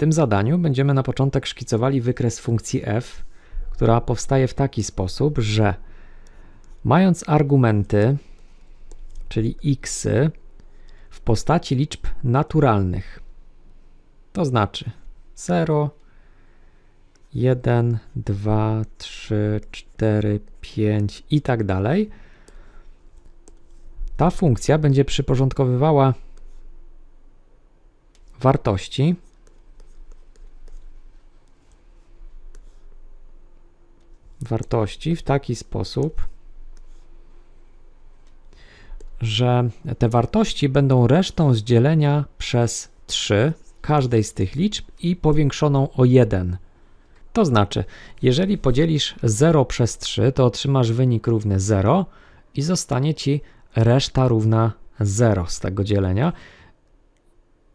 tym zadaniu będziemy na początek szkicowali wykres funkcji f, która powstaje w taki sposób, że mając argumenty, czyli xy, w postaci liczb naturalnych, to znaczy 0, 1, 2, 3, 4, 5 i tak dalej, ta funkcja będzie przyporządkowywała wartości wartości w taki sposób, że te wartości będą resztą z dzielenia przez 3 każdej z tych liczb i powiększoną o 1. To znaczy, jeżeli podzielisz 0 przez 3, to otrzymasz wynik równy 0 i zostanie ci reszta równa 0 z tego dzielenia.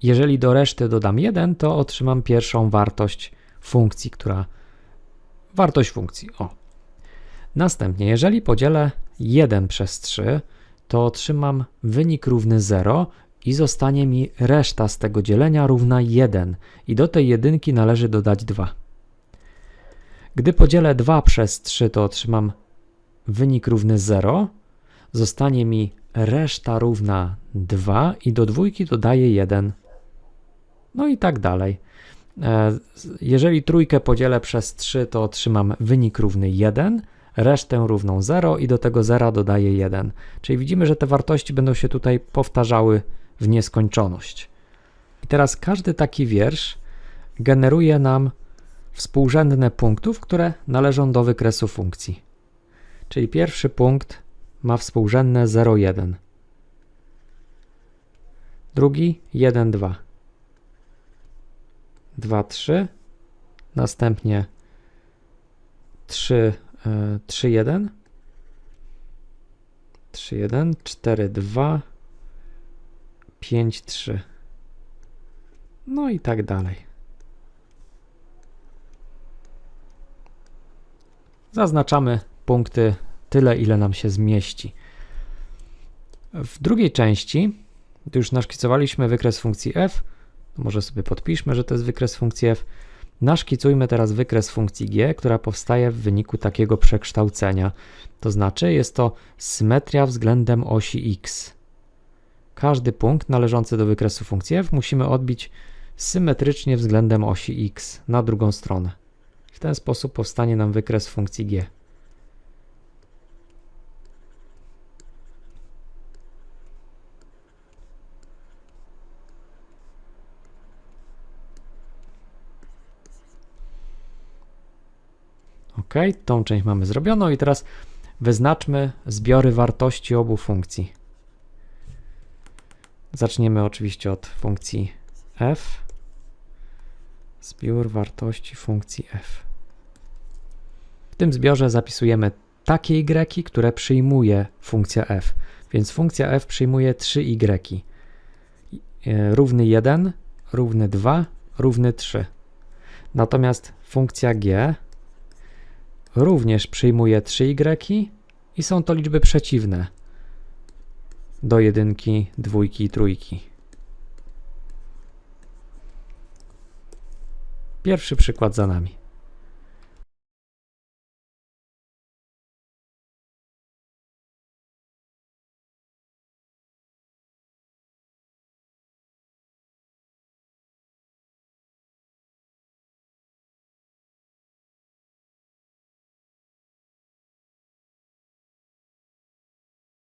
Jeżeli do reszty dodam 1, to otrzymam pierwszą wartość funkcji, która wartość funkcji. O. Następnie, jeżeli podzielę 1 przez 3, to otrzymam wynik równy 0 i zostanie mi reszta z tego dzielenia równa 1 i do tej jedynki należy dodać 2. Gdy podzielę 2 przez 3, to otrzymam wynik równy 0, zostanie mi reszta równa 2 i do dwójki dodaję 1. No i tak dalej. E, jeżeli trójkę podzielę przez 3, to otrzymam wynik równy 1, resztę równą 0 i do tego 0 dodaję 1. Czyli widzimy, że te wartości będą się tutaj powtarzały w nieskończoność. I teraz każdy taki wiersz generuje nam współrzędne punktów, które należą do wykresu funkcji. Czyli pierwszy punkt ma współrzędne 0, 1. Drugi 1, 2. 2, 3. Następnie 3, 3, 1. 3, 1, 4, 2, 5, 3. No i tak dalej. Zaznaczamy punkty tyle, ile nam się zmieści. W drugiej części, gdy już naszkicowaliśmy wykres funkcji f, może sobie podpiszmy, że to jest wykres funkcji f. Naszkicujmy teraz wykres funkcji g, która powstaje w wyniku takiego przekształcenia. To znaczy jest to symetria względem osi x. Każdy punkt należący do wykresu funkcji f musimy odbić symetrycznie względem osi x na drugą stronę. W ten sposób powstanie nam wykres funkcji g. tą część mamy zrobioną i teraz wyznaczmy zbiory wartości obu funkcji. Zaczniemy oczywiście od funkcji f. Zbiór wartości funkcji f. W tym zbiorze zapisujemy takie y, które przyjmuje funkcja f. Więc funkcja f przyjmuje 3 y. E, równy 1, równy 2, równy 3. Natomiast funkcja g również przyjmuje 3y i są to liczby przeciwne do jedynki, dwójki i trójki. Pierwszy przykład za nami.